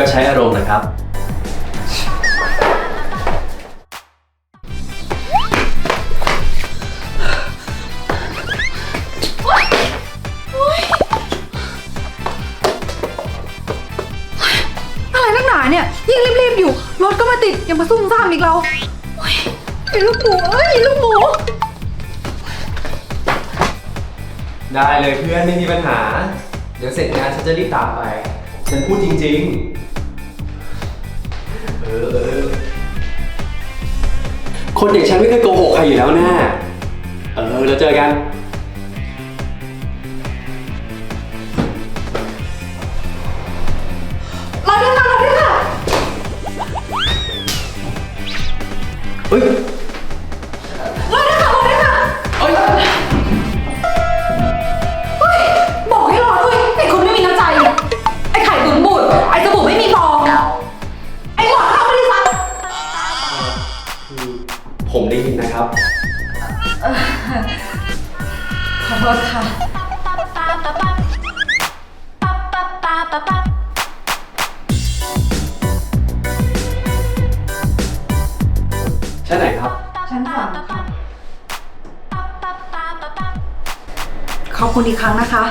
ก็ใช้อารมณ์นะครับ อะไรนักหนาเนี่ย ยิ่งรีบๆอยู่ รถก็มาติด ยังมาซุ่มซ่ามอีกเราโอ๊ยไอ้ลูกหมูเอ้ยไอ้ลูกหมู ได้เลยเพื่อนไม่มีปัญหา เดี๋ยวเสร็จงานฉันจะรีบตามไป ฉันพูดจริง ๆ คนอย่างฉันไม่เคยโกหกใครอยู่แล้วแน่เออ เราเจอกัน นนะครับ ขอโทษค่ะชั้นไหนครับ ชั้นสามค่ะ ขอบคุณอีกครั้งนะคะ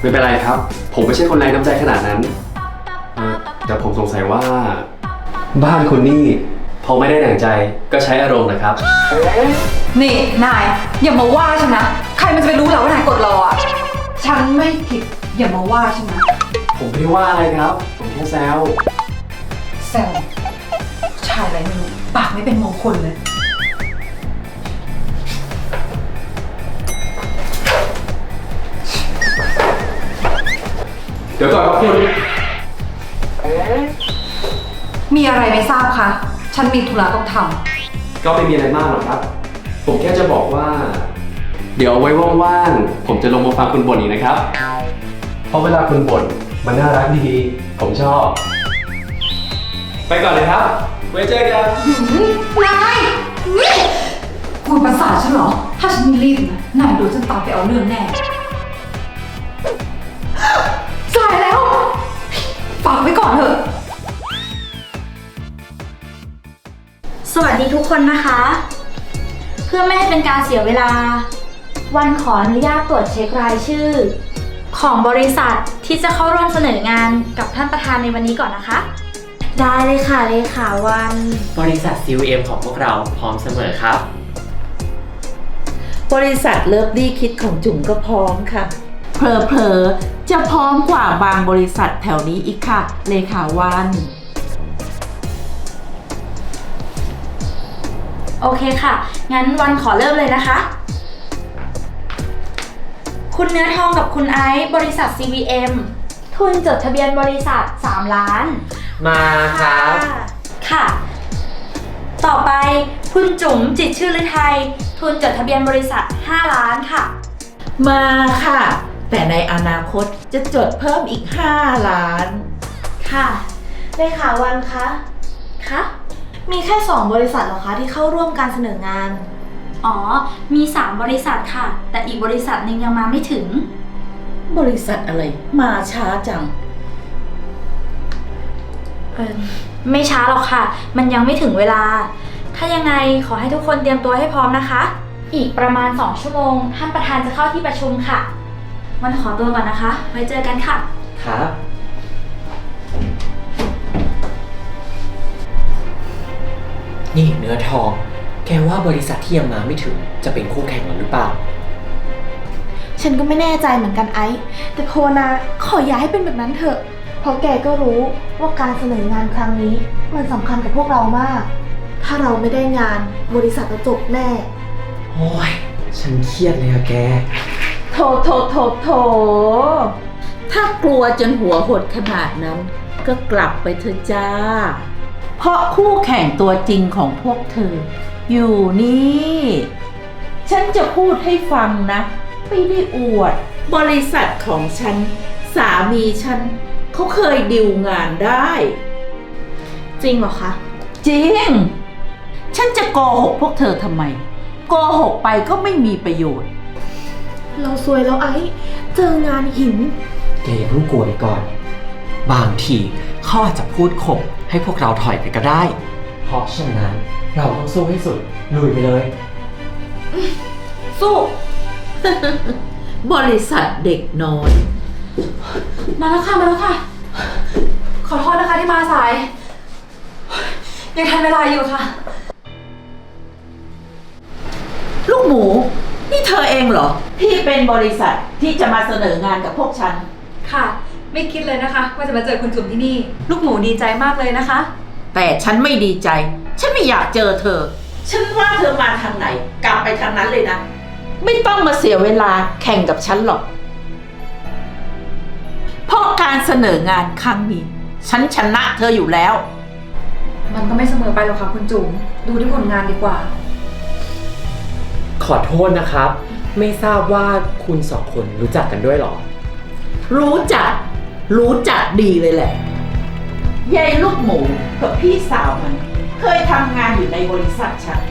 ไม่เป็นไรครับ ผมไม่ใช่คนไร้น้ำใจขนาดนั้นเออแต่ผมสงสัยว่า บ้านคุณนี่ พอไม่ได้ดั่งใจก็ใช้อารมณ์นะครับ นี่นายอย่ามาว่าฉันนะ ใครมันจะไปรู้เหรอว่านายกดรออะ ฉันไม่ผิดอย่ามาว่าฉันนะผมไม่ได้ว่าอะไรครับ ผมแค่แซวแซวชายอะไรไม่รู้ปากไม่เป็นมงคลเลย เดี๋ยวก่อนครับคุณ มีอะไรไม่ทราบคะ ฉันมีธุระต้องทก็ไม่มีอะไรมากหรอกครับ ผมแค่จะบอกว่า เดี๋ยวเอาไว้ว่างๆ ผมจะลงมาฟังคุณบ่นอีกนะครับ เพราะเวลาคุณบ่นมันน่ารักดีผมชอบ ไปก่อนเลยครับ ไว้เจอกันำนายนี่คุณประสาทฉันเหรอ ถ้าฉันไม่รีบนะนายโดนฉันตามไปเอาเรื่องแน่ ดีทุกคนนะคะ เพื่อไม่ให้เป็นการเสียเวลา วันขออนุญาตตรวจเช็ครายชื่อ ของบริษัทที่จะเข้าร่วมเสนองานกับท่านประธานในวันนี้ก่อนนะคะ ได้เลยค่ะเลขาวัน บริษัท CVM ของพวกเราพร้อมเสมอครับ บริษัทเลิฟลี่คิดของจุ๋มก็พร้อมค่ะเพลอๆ จะพร้อมกว่าบางบริษัทแถวนี้อีกค่ะ เลขาวัน โอเคค่ะ งั้นวันขอเริ่มเลยนะคะ คุณเนื้อทองกับคุณไอซ์บริษัท CVM ทุนจดทะเบียนบริษัท 3 ล้าน มาครับ ค่ะ ต่อไปคุณจุ๋มจิตรชื่อฤทัยทุนจดทะเบียนบริษัท 5 ล้านค่ะ มาค่ะ แต่ในอนาคตจะจดเพิ่มอีก 5 ล้าน ค่ะ เลขาวันคะ คะ มีแค่ 2 บริษัทเหรอคะที่เข้าร่วมการเสนองาน อ๋อ มี 3 บริษัทค่ะ แต่อีกบริษัทหนึงยังมาไม่ถึง บริษัทอะไร มาช้าจัง เออไม่ช้าหรอกค่ะ มันยังไม่ถึงเวลา ถ้ายังไงขอให้ทุกคนเตรียมตัวให้พร้อมนะคะ อีกประมาณ 2 ชั่วโมง ท่านประธานจะเข้าที่ประชุมค่ะ มันขอตัวก่อนนะคะ ไว้เจอกันค่ะ ครับ นี่เนื้อทอง แกว่าบริษัทที่ยังมาไม่ถึงจะเป็นคู่แข่งเราหรือเปล่า ฉันก็ไม่แน่ใจเหมือนกันไอซ์แต่ภาวนาขออย่าให้เป็นแบบนั้นเถอะ เพราะแกก็รู้ว่าการเสนองานครั้งนี้ มันสำคัญกับพวกเรามาก ถ้าเราไม่ได้งานบริษัทจะจบแน่ โอ้ย ฉันเครียดเลยอะแก โถโถโถโถ ถ้ากลัวจนหัวหดขนาดนั้น ก็กลับไปเถอะจ้า เพราะคู่แข่งตัวจริงของพวกเธอ อยู่นี่ ฉันจะพูดให้ฟังนะ ไม่ได้อวด บริษัทของฉัน สามีฉันเขาเคยดิวงานได้ จริงเหรอคะ จริง ฉันจะโกหกพวกเธอทำไม โกหกไปก็ไม่มีประโยชน์ เราซวยแล้วไอซ์เจองานหิน แกอย่าเพิ่งกลัวไปก่อน บางที เขาอาจจะพูดข่มให้พวกเราถอยไปก็ได้ เพราะฉะนั้นเราต้องสู้ให้สุด ลุยไปเลย สู้ บริษัทเด็กน้อย มาแล้วค่ะ มาแล้วค่ะ ขอโทษนะคะที่มาสาย ยังทันเวลาอยู่ค่ะ ลูกหมู นี่เธอเองเหรอ ที่เป็นบริษัทที่จะมาเสนองานกับพวกฉัน ค่ะ ไม่คิดเลยนะคะ ว่าจะมาเจอคุณจุ๋มที่นี่ ลูกหมูดีใจมากเลยนะคะ แต่ฉันไม่ดีใจ ฉันไม่อยากเจอเธอ ฉันว่าเธอมาทางไหน กลับไปทางนั้นเลยนะ ไม่ต้องมาเสียเวลาแข่งกับฉันหรอก เพราะการเสนองานครั้งนี้ ฉันชนะเธออยู่แล้ว มันก็ไม่เสมอไปหรอกค่ะคุณจุ๋มดูที่ผลงานดีกว่า ขอโทษนะครับ ไม่ทราบว่าคุณสองคนรู้จักกันด้วยเหรอ รู้จัก รู้จักดีเลยแหละ ยายลูกหมูกับพี่สาวมัน เคยทำงานอยู่ในบริษัทฉัน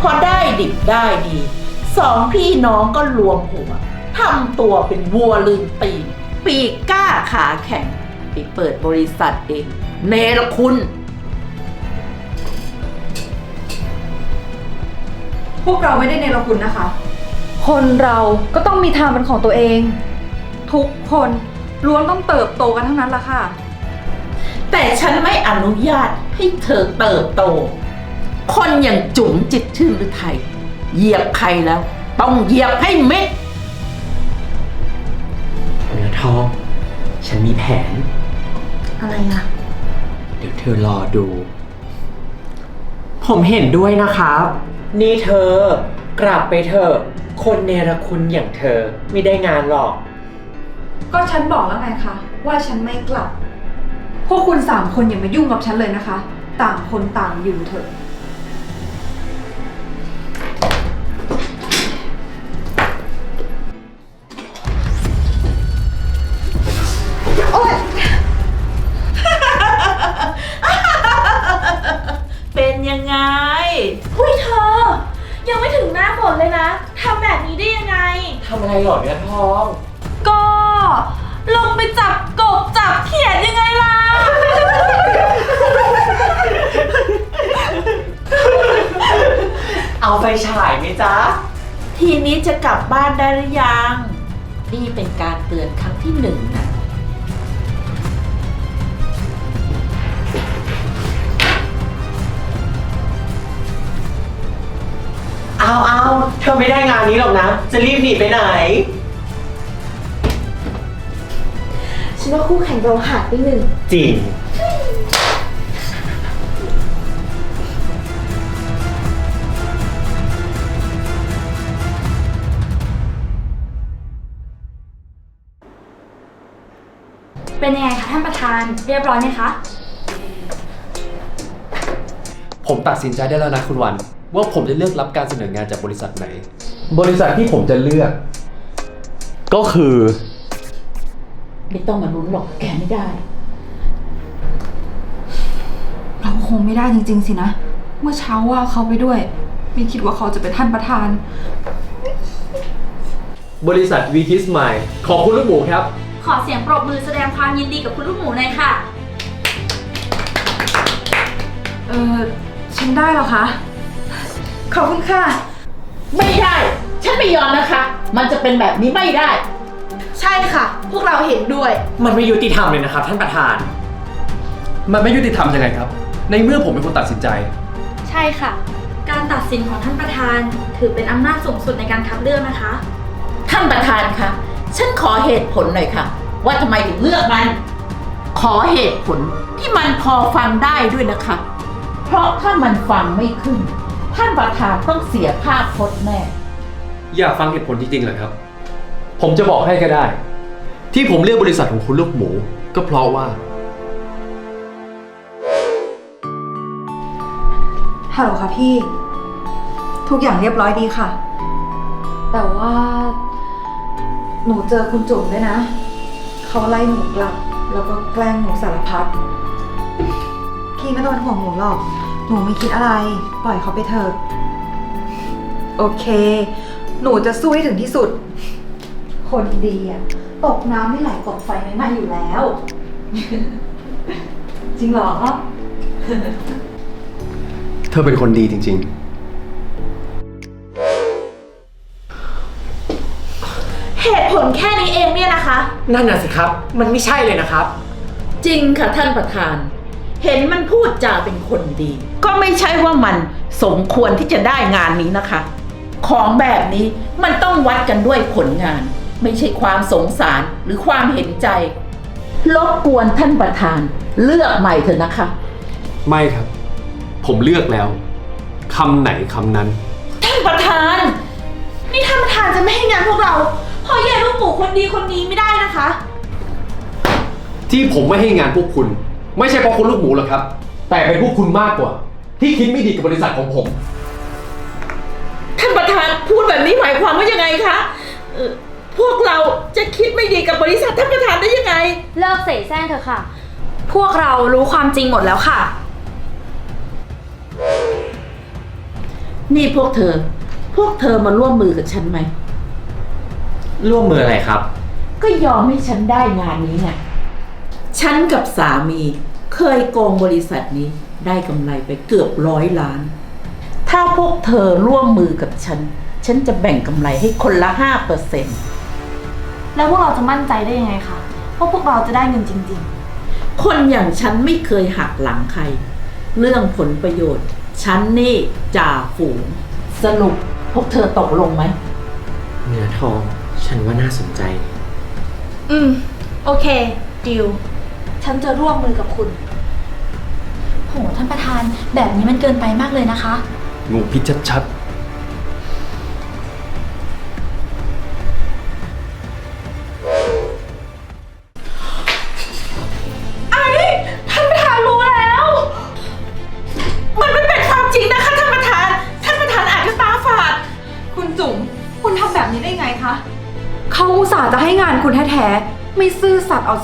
พอได้ดิบได้ดีสองพี่น้องก็รวมหัวทำตัวเป็นวัวลืมตีนปีกกล้าขาแข็งไปเปิดบริษัทเอง เนรคุณ พวกเราไม่ได้เนรคุณนะคะ คนเราก็ต้องมีทางเป็นของตัวเอง ทุกคน ล้วนต้องเติบโตกันทั้งนั้นละค่ะ แต่ฉันไม่อนุญาตให้เธอเติบโต คนอย่างจุ๋มจิตชื่นหรือไทย เหยียบใครแล้ว ต้องเหยียบให้เม็ดเนื้อทอง ฉันมีแผน อะไรอะเดี๋ยวเธอรอดู ผมเห็นด้วยนะครับ นี่เธอกลับไปเถอะคนเนรคุณอย่างเธอไม่ได้งานหรอก ก็ฉันบอกแล้วไงคะว่าฉันไม่กลับ พวกคุณสามคนอย่ามายุ่งกับฉันเลยนะคะ ต่างคนต่างอยู่เถอะเป็นยังไงหุ้ยเธอ ยังไม่ถึงหน้าฝนเลยนะทำแบบนี้ได้ยังไง ทำอะไรหรอเนื้อทอง ก็ ลงไปจับกบจับเขียดยังไงล่ะ เอาไฟฉายไหมจ๊ะ ทีนี้จะกลับบ้านได้หรือยัง นี่เป็นการเตือนครั้งที่หนึ่งนะเอาเอาเธอไม่ได้งานนี้หรอกนะ จะรีบหนีไปไหน ฉันว่าคู่แข่งเราหาดไปหนึ่ง จริง เป็นยังไงคะท่านประธานเรียบร้อยไหมคะ ผมตัดสินใจได้แล้วนะคุณวัน ว่าผมจะเลือกรับการเสนองานจากบริษัทไหน บริษัทที่ผมจะเลือก ก็คือ ไม่ต้องมาลุ้นหรอกแกไม่ได้ เราคงไม่ได้จริง ๆ สินะ เมื่อเช้าว่าเขาไปด้วย ไม่คิดว่าเขาจะเป็นท่านประธาน บริษัทวีคิสไมขอบคุณลูกหมูครับ ขอเสียงปรบมือแสดงความยินดีกับคุณลูกหมูหน่อยค่ะ เออฉันได้เหรอคะ ขอบคุณค่ะ ไม่ได้ ฉันไม่ยอมนะคะ มันจะเป็นแบบนี้ไม่ได้ ใช่ค่ะ พวกเราเห็นด้วย มันไม่ยุติธรรมเลยนะครับ ท่านประธาน มันไม่ยุติธรรมยังไงครับ ในเมื่อผมเป็นคนตัดสินใจ ใช่ค่ะ การตัดสินของท่านประธาน ถือเป็นอำนาจสูงสุดในการคัดเลือกนะคะ ท่านประธานคะ ฉันขอเหตุผลหน่อยค่ะ ว่าทำไมถึงเลือกมัน ขอเหตุผลที่มันพอฟังได้ด้วยนะคะ เพราะถ้ามันฟังไม่ขึ้น ท่านประธานต้องเสียภาพพจน์แน่ อยากฟังเหตุผลจริงๆเหรอครับ ผมจะบอกให้ก็ได้ ที่ผมเลือกบริษัทของคุณลูกหมู ก็เพราะว่า ฮัลโหลค่ะพี่ ทุกอย่างเรียบร้อยดีค่ะ แต่ว่า หนูเจอคุณจุ๋มด้วยนะ เขาไล่หนูกลับ แล้วก็แกล้งหนูสารพัด พี่ไม่ต้องเป็นห่วงหนูหรอก หนูไม่คิดอะไร ปล่อยเขาไปเถอะ โอเค หนูจะสู้ให้ถึงที่สุด คนดีอะตกน้ำไม่ไหลตกไฟไม่ไหม้อยู่แล้ว จริงเหรอ เธอเป็นคนดีจริง เหตุผลแค่นี้เองเนี่ยนะคะ นั่นน่ะสิครับ มันไม่ใช่เลยนะครับ จริงค่ะท่านประธาน เห็นมันพูดจาเป็นคนดี ก็ไม่ใช่ว่ามันสมควรที่จะได้งานนี้นะคะ ของแบบนี้มันต้องวัดกันด้วยผลงาน ไม่ใช่ความสงสารหรือความเห็นใจ รบกวนท่านประธาน เลือกใหม่เถอะนะคะๆไม่ครับ ผมเลือกแล้วคำไหนคำนั้น ท่านประธาน นี่ท่านประธานจะไม่ให้งานพวกเราเพราะแย่ลูกหมูคนดีคนนี้ไม่ได้นะคะ ที่ผมไม่ให้งานพวกคุณ ไม่ใช่เพราะคุณลูกหมูหรอกครับ แต่เป็นพวกคุณมากกว่า ที่คิดไม่ดีกับบริษัทของผม ท่านประธานพูดแบบนี้หมายความว่ายังไงคะเอ่อ พวกเราจะคิดไม่ดีกับบริษัทท่านประธานได้ยังไง เลิกเสแสร้งเถอะค่ะ พวกเรารู้ความจริงหมดแล้วค่ะ นี่พวกเธอ พวกเธอมาร่วมมือกับฉันไหม ร่วมมืออะไรครับ ก็ยอมให้ฉันได้งานนี้ไง ฉันกับสามีเคยโกงบริษัทนี้ได้กำไรไปเกือบร้อยล้าน ถ้าพวกเธอร่วมมือกับฉัน ฉันจะแบ่งกำไรให้คนละห้าเปอร์เซ็นต์ แล้วพวกเราจะมั่นใจได้ยังไงคะว่าพวกเราจะได้เงินจริง คนอย่างฉันไม่เคยหักหลังใคร เรื่องผลประโยชน์ ฉันนี่จ่าฝูง สรุปพวกเธอตกลงไหม เนื้อทอง ฉันว่าน่าสนใจ ๆ อืม โอเค ดิว ฉันจะร่วมมือกับคุณ โห ท่านประธาน แบบนี้มันเกินไปมากเลยนะคะ งูพิษชัดท่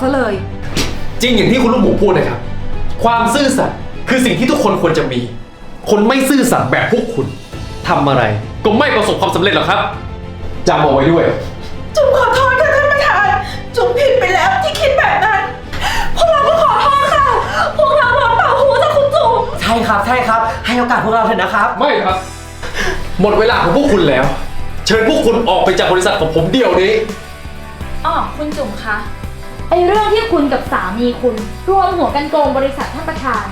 ซื่อสัตย์เอาซะเลยๆจริงอย่างที่คุณลูกหมูพูดนะครับ ความซื่อสัตย์คือสิ่งที่ทุกคนควรจะมี คนไม่ซื่อสัตย์แบบพวกคุณทำอะไรก็ไม่ประสบความสำเร็จหรอกครับจำเอาไว้ด้วย จุ๋มขอโทษค่ะท่านประธาน จุ๋มผิดไปแล้วที่คิดแบบนั้น พวกเราก็ขอโทษค่ะ พวกเราโดนเป่าหูจากคุณจุ๋ม ใช่ครับใช่ครับ ให้โอกาสพวกเราเถอะนะครับ ไม่ครับ หมดเวลาของพวกคุณแล้ว เชิญพวกคุณออกไปจากบริษัทของผมเดี๋ยวนี้ อ๋อ คุณจุ๋มคะ ไอเรื่องที่คุณกับสามีคุณรวมหัวกันโกงบริษัทท่านประธาน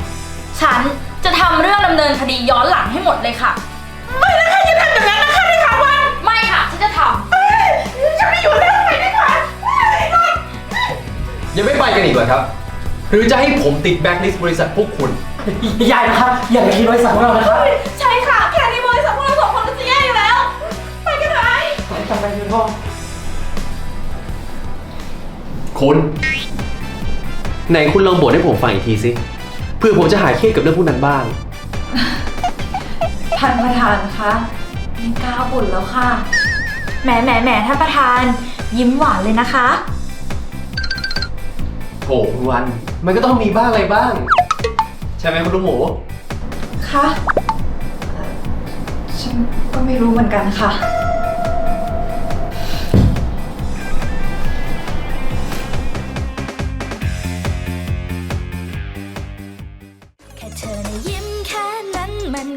ฉันจะทำเรื่องดำเนินคดีย้อนหลังให้หมดเลยค่ะ ไม่แล้วใครจะทำอย่างนั้นนะคะในข่าววันไม่ค่ะ ฉันจะทำฉันไม่อยู่แล้วไปดีกว่ายังไม่ไปกันอีกเหรอครับ หรือจะให้ผมติดแบ็คลิสต์บริษัทพวกคุณอย่านะครับ อย่าไปคิดบริษัทของเรานะครับใช่ค่ะ แค่นี้บริษัทพวกเราสองคนก็จะแย่อยู่แล้ว ไปกันเถอะไอ้จำไปเนื้อทอง คุณไหนคุณลองบ่นให้ผมฟังอีกทีสิเพื่อผมจะหายเครียดกับเรื่องพวกนั้นบ้าง ท่านประธานคะไม่กล้าบ่นแล้วค่ะ แหมแหมแหมท่านประธาน ยิ้มหวานเลยนะคะโอ้คุณวัน มันก็ต้องมีบ้างอะไรบ้าง ใช่ไหมคุณลูกหมู คะเอ่อฉันก็ไม่รู้เหมือนกันค่ะ